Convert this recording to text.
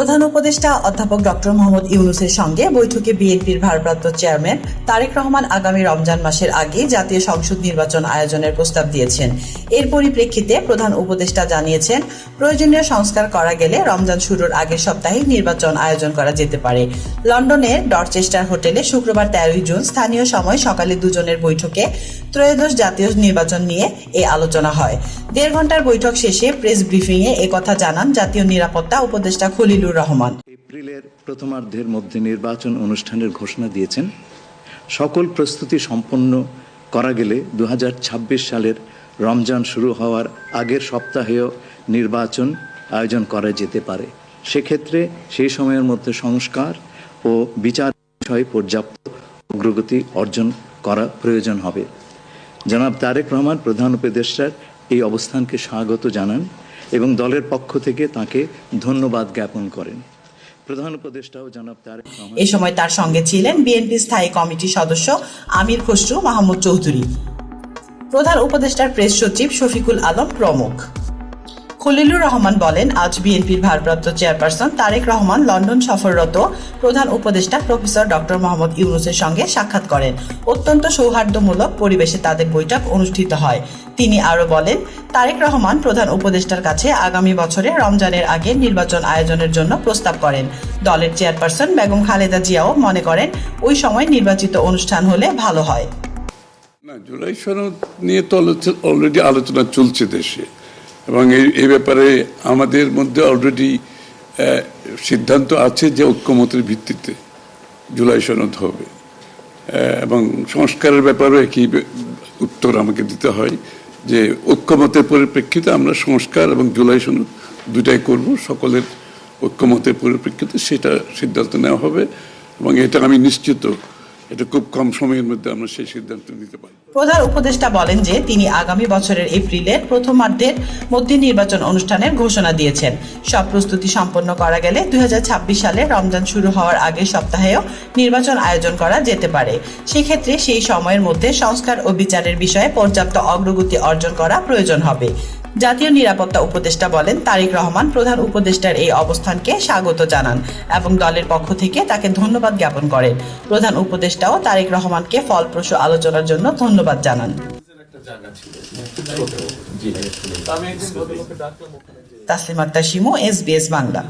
প্রধান উপদেষ্টা অধ্যাপক ডক্টর মোহাম্মদ ইউনুসের সঙ্গে বৈঠকে বিএনপির ভারপ্রাপ্ত চেয়ারম্যান তারেক রহমান আগামী রমজান মাসের আগে জাতীয় সংসদ নির্বাচন আয়োজনের প্রস্তাব দিয়েছেন। এর পরিপ্রেক্ষিতে প্রধান উপদেষ্টা জানিয়েছেন, প্রয়োজনীয় সংস্কার করা গেলে রমজান শুরুর আগের সপ্তাহে নির্বাচন আয়োজন করা যেতে পারে। লন্ডনের ডরচেস্টার হোটেলে শুক্রবার তেরোই জুন স্থানীয় সময় সকালে দুজনের বৈঠকে ত্রয়োদশ জাতীয় নির্বাচন নিয়ে এই আলোচনা হয়। দেড় ঘণ্টার বৈঠক শেষে প্রেস ব্রিফিংয়ে একথা জানান জাতীয় নিরাপত্তা উপদেষ্টা খলিলুর রহমান। এপ্রিলের প্রথমার্ধের মধ্যে নির্বাচন অনুষ্ঠানের ঘোষণা দিয়েছেন। সকল প্রস্তুতি সম্পন্ন করা গেলে দু সালের রমজান শুরু হওয়ার আগের সপ্তাহেও নির্বাচন আয়োজন করা যেতে পারে। সেক্ষেত্রে সেই সময়ের মধ্যে সংস্কার ও বিচার বিষয়ে পর্যাপ্ত অগ্রগতি অর্জন করা প্রয়োজন হবে। জনাব তারেক রহমান, প্রধান উপদেষ্টার এই অবস্থানকে স্বাগত জানান। এবং দলের পক্ষ থেকে তাকে ধন্যবাদ জ্ঞাপন করেন। প্রধান উপদেষ্টাও জনাব রহমান। এ সময় তার সঙ্গে ছিলেন বিএনপি স্থায়ী কমিটির সদস্য আমির খসরু, মাহমুদ চৌধুরী। প্রধান উপদেষ্টার প্রেস সচিব শফিকুল আলম প্রমুখ। খলিলুর রহমান বলেন, আজ বিএনপির ভারপ্রাপ্ত চেয়ারপারসন তারেক রহমান লন্ডন সফররত প্রধান উপদেষ্টা প্রফেসর ডক্টর মোহাম্মদ ইউনুসের সঙ্গে সাক্ষাৎ করেন। অত্যন্ত সৌহার্দ্যমূলক পরিবেশে তাদের বৈঠক অনুষ্ঠিত হয়। তিনি আরও বলেন, তারেক রহমান প্রধান উপদেষ্টার কাছে আগামী বছরে রমজানের আগে নির্বাচন আয়োজনের জন্য প্রস্তাব করেন। দলের চেয়ারপারসন বেগম খালেদা জিয়াও মনে করেন, ওই সময় নির্বাচিত অনুষ্ঠান হলে ভালো হয়। না, জুলাই সনদ নিয়ে তো অলরেডি আলোচনা চলছে দেশে। এবং এই ব্যাপারে আমাদের মধ্যে অলরেডি সিদ্ধান্ত আছে যে ঐক্যমতের ভিত্তিতে জুলাই সনদ হবে। এবং সংস্কারের ব্যাপারে কি উত্তর আমাকে দিতে হয় যে ঐক্যমতের পরিপ্রেক্ষিতে আমরা সংস্কার এবং জুলাই সনদ দুটাই করব। সকলের ঐক্যমতের পরিপ্রেক্ষিতে সেটা সিদ্ধান্ত নেওয়া হবে এবং এটা আমি নিশ্চিত এটা খুব কম সময়ের মধ্যে আমরা সেই সিদ্ধান্ত নিতে পারব প্রধান উপদেষ্টা বলেন যে তিনি আগামী বছরের এপ্রিলের প্রথমার্ধের মধ্যে নির্বাচন অনুষ্ঠানের ঘোষণা দিয়েছেন। সব প্রস্তুতি সম্পন্ন করা গেলে দুই হাজার ছাব্বিশ সালে রমজান শুরু হওয়ার আগের সপ্তাহেও নির্বাচন আয়োজন করা যেতে পারে। সেক্ষেত্রে সেই সময়ের মধ্যে সংস্কার ও বিচারের বিষয়ে পর্যাপ্ত অগ্রগতি অর্জন করা প্রয়োজন হবে। জাতীয় নিরাপত্তা উপদেষ্টা বলেন, তারেক রহমান প্রধান উপদেষ্টার এই অবস্থানকে স্বাগত জানান এবং দলের পক্ষ থেকে তাকে ধন্যবাদ জ্ঞাপন করেন। প্রধান উপদেষ্টাও তারেক রহমানকে ফলপ্রসূ আলোচনার জন্য ধন্যবাদ জানান। তাসলিম আক্তার শিমু এসবিএস বাংলা।